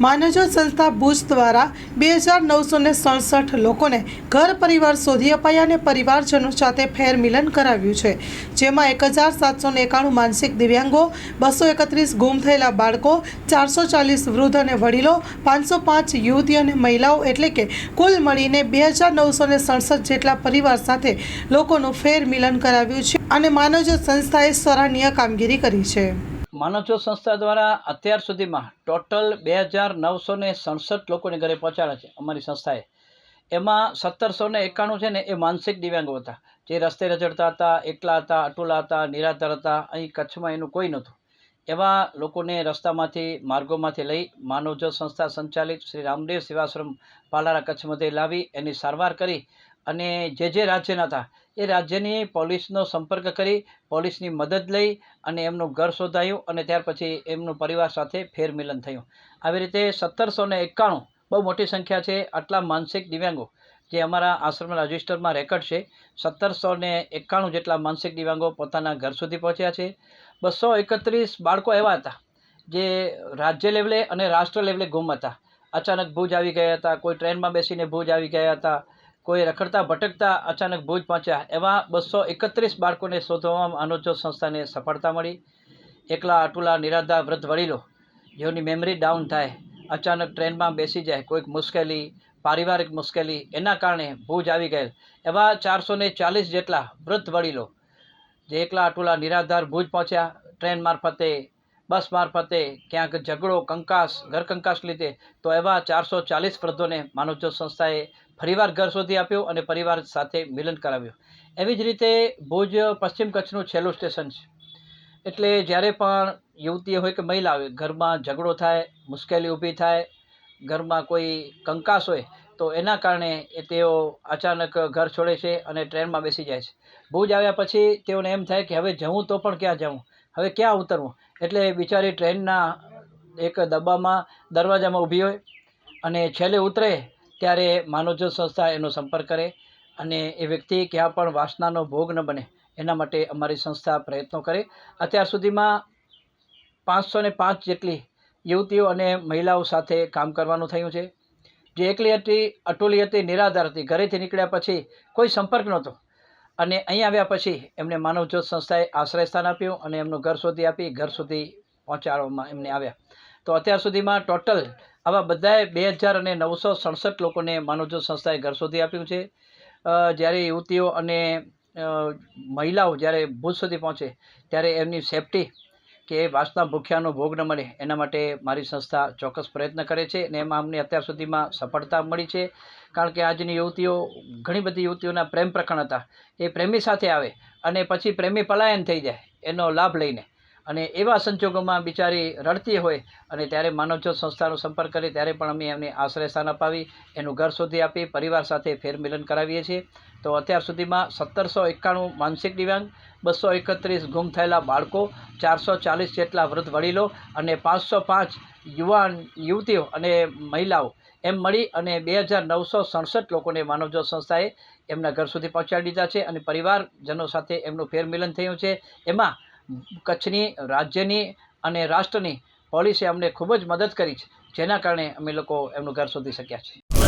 માનજો સંસ્થા ભુજ દ્વારા બે હજાર નવસો ને સડસઠ લોકોને ઘર પરિવાર શોધી અપાયા અને પરિવારજનો સાથે ફેર મિલન કરાવ્યું છે. જેમાં એક હજાર સાતસો એકાણું માનસિક દિવ્યાંગો, બસો એકત્રીસ ગુમ થયેલા બાળકો, ચારસો ચાલીસ વૃદ્ધ અને વડીલો, પાંચસો પાંચ યુવતી અને મહિલાઓ એટલે કે કુલ મળીને બે હજાર નવસો ને સડસઠ જેટલા પરિવાર સાથે લોકોનું ફેર મિલન કરાવ્યું છે અને માનવજ સંસ્થાએ સરાહનીય કામગીરી કરી છે. માનવજો સંસ્થા દ્વારા અત્યાર સુધીમાં ટોટલ બે હજાર નવસો ને સડસઠ લોકોને ઘરે પહોંચાડ્યા છે અમારી સંસ્થાએ. એમાં સત્તરસો ને એકાણું છે ને એ માનસિક દિવ્યાંગો હતા. જે રસ્તે રજડતા હતા, એકલા હતા, અટુલા હતા, નિરાધાર હતા, અહીં કચ્છમાં એનું કોઈ નહોતું. એવા લોકોને રસ્તામાંથી, માર્ગોમાંથી લઈ માનવજો સંસ્થા સંચાલિત શ્રી રામદેવ સેવાશ્રમ પાલારા કચ્છ મધ્યે લાવી એની સારવાર કરી અને જે જે રાજ્યના હતા, એ રાજ્યની પોલીસનો સંપર્ક કરી, પોલીસની મદદ લઈ અને એમનું ઘર શોધાયું અને ત્યાર પછી એમનું પરિવાર સાથે ફેરમિલન થયું. આવી રીતે સત્તરસો ને એકાણું બહુ મોટી સંખ્યા છે આટલા માનસિક દિવ્યાંગો જે અમારા આશ્રમના રજિસ્ટરમાં રેકર્ડ છે. સત્તરસો ને એકાણું જેટલા માનસિક દિવ્યાંગો પોતાના ઘર સુધી પહોંચ્યા છે. બસો એકત્રીસ બાળકો એવા હતા જે રાજ્ય લેવલે અને રાષ્ટ્ર લેવલે ગુમ હતા. અચાનક ભુજ આવી ગયા હતા, કોઈ ટ્રેનમાં બેસીને ભુજ આવી ગયા હતા કોઈ રખડતા, ભટકતા અચાનક ભુજ પહોંચ્યા. એવા બસો એકત્રીસ બાળકોને શોધવામાં માનવજો સંસ્થાને સફળતા મળી. એકલા અટુલા નિરાધાર વૃદ્ધ વડીલો, જેઓની મેમરી ડાઉન થાય, અચાનક ટ્રેનમાં બેસી જાય, કોઈક મુશ્કેલી, પારિવારિક મુશ્કેલી, એના કારણે ભુજ આવી ગયેલ. એવા ચારસો ને ચાલીસ જેટલા વૃદ્ધ વડીલો, જે એકલા અટુલા નિરાધાર ભુજ પહોંચ્યા, ટ્રેન મારફતે બસ મારફતે ક્યાંક ઝઘડો, કંકાસ ઘર કંકાસ લીધે તો એવા ચારસો ચાલીસ વૃદ્ધોને માનવજ્યોત સંસ્થાએ ફરીવાર ઘર શોધી આપ્યું અને પરિવાર સાથે મિલન કરાવ્યું. એવી જ રીતે ભુજ પશ્ચિમ કચ્છનું છેલ્લું સ્ટેશન છે. એટલે જ્યારે પણ યુવતી હોય કે મહિલા હોય, ઘરમાં ઝઘડો થાય, મુશ્કેલી ઊભી થાય, ઘરમાં કોઈ કંકાસ હોય, તો એના કારણે એ તેઓ અચાનક ઘર છોડે છે અને ટ્રેનમાં બેસી જાય છે. ભુજ આવ્યા પછી તેઓને એમ થાય કે હવે જવું તો પણ ક્યાં જવું? હવે ક્યાં ઉતરવું? એટલે બિચારી ટ્રેનના એક ડબ્બામાં દરવાજામાં ઊભી હોય અને છેલ્લે ઉતરે ત્યારે માનવજ્યોત સંસ્થા એનો સંપર્ક કરે અને એ વ્યક્તિ ક્યાં પણ વાસનાનો ભોગ ન બને. એના માટે અમારી સંસ્થા પ્રયત્નો કરે. અત્યાર સુધીમાં પાંચસો ને પાંચ જેટલી યુવતીઓ અને મહિલાઓ સાથે કામ કરવાનું થયું છે. જે એકલી હતી, અટોલી હતી, નિરાધાર હતી. ઘરેથી નીકળ્યા પછી કોઈ સંપર્ક નહોતો. અને અહીં આવ્યા પછી એમને માનવજ્યોત સંસ્થાએ આશ્રય સ્થાન આપ્યું અને એમનું ઘર શોધી આપી, ઘર સુધી પહોંચાડવામાં એમને આવ્યા. તો અત્યાર સુધીમાં ટોટલ આવા બધાએ બે હજાર અને નવસો સડસઠ લોકોને માનવજ્યોત સંસ્થાએ ઘર શોધી આપ્યું છે. જ્યારે યુવતીઓ અને મહિલાઓ જ્યારે ભુજ સુધી પહોંચે, ત્યારે એમની સેફટી કે વાસના ભૂખ્યાનો ભોગ ન મળે, એના માટે મારી સંસ્થા ચોક્કસ પ્રયત્ન કરે છે અને એમાં અમને અત્યાર સુધીમાં સફળતા મળી છે. કારણ કે આજની યુવતીઓ, ઘણી બધી યુવતીઓના પ્રેમ પ્રકરણ હતા. એ પ્રેમી સાથે આવે અને પછી પ્રેમી પલાયન થઈ જાય, એનો લાભ લઈને. અને એવા સંજોગોમાં બિચારી રડતી હોય અને ત્યારે માનવજ્યોત સંસ્થાનો સંપર્ક કરે, ત્યારે પણ અમે એમને આશ્રય સ્થાન અપાવી, એનું ઘર શોધી આપી, પરિવાર સાથે ફેરમિલન કરાવીએ છીએ. તો અત્યાર સુધીમાં સત્તરસો એકાણું માનસિક દિવ્યાંગ, બસો એકત્રીસ ગુમ થયેલા બાળકો, ચારસો ચાલીસ જેટલા વૃદ્ધ વડીલો અને પાંચસો પાંચ યુવાન યુવતીઓ અને મહિલાઓ. એમ મળી અને બે હજાર નવસો સડસઠ લોકોને માનવજ્યોત સંસ્થાએ એમના ઘર સુધી પહોંચાડી દીધા છે અને પરિવારજનો સાથે એમનું ફેરમિલન થયું છે. એમાં કચ્છની, રાજ્યની અને રાષ્ટ્રની પોલીસે અમને ખૂબ જ મદદ કરી છે. જેના કારણે અમે લોકો એમનું ઘર શોધી શક્યા છે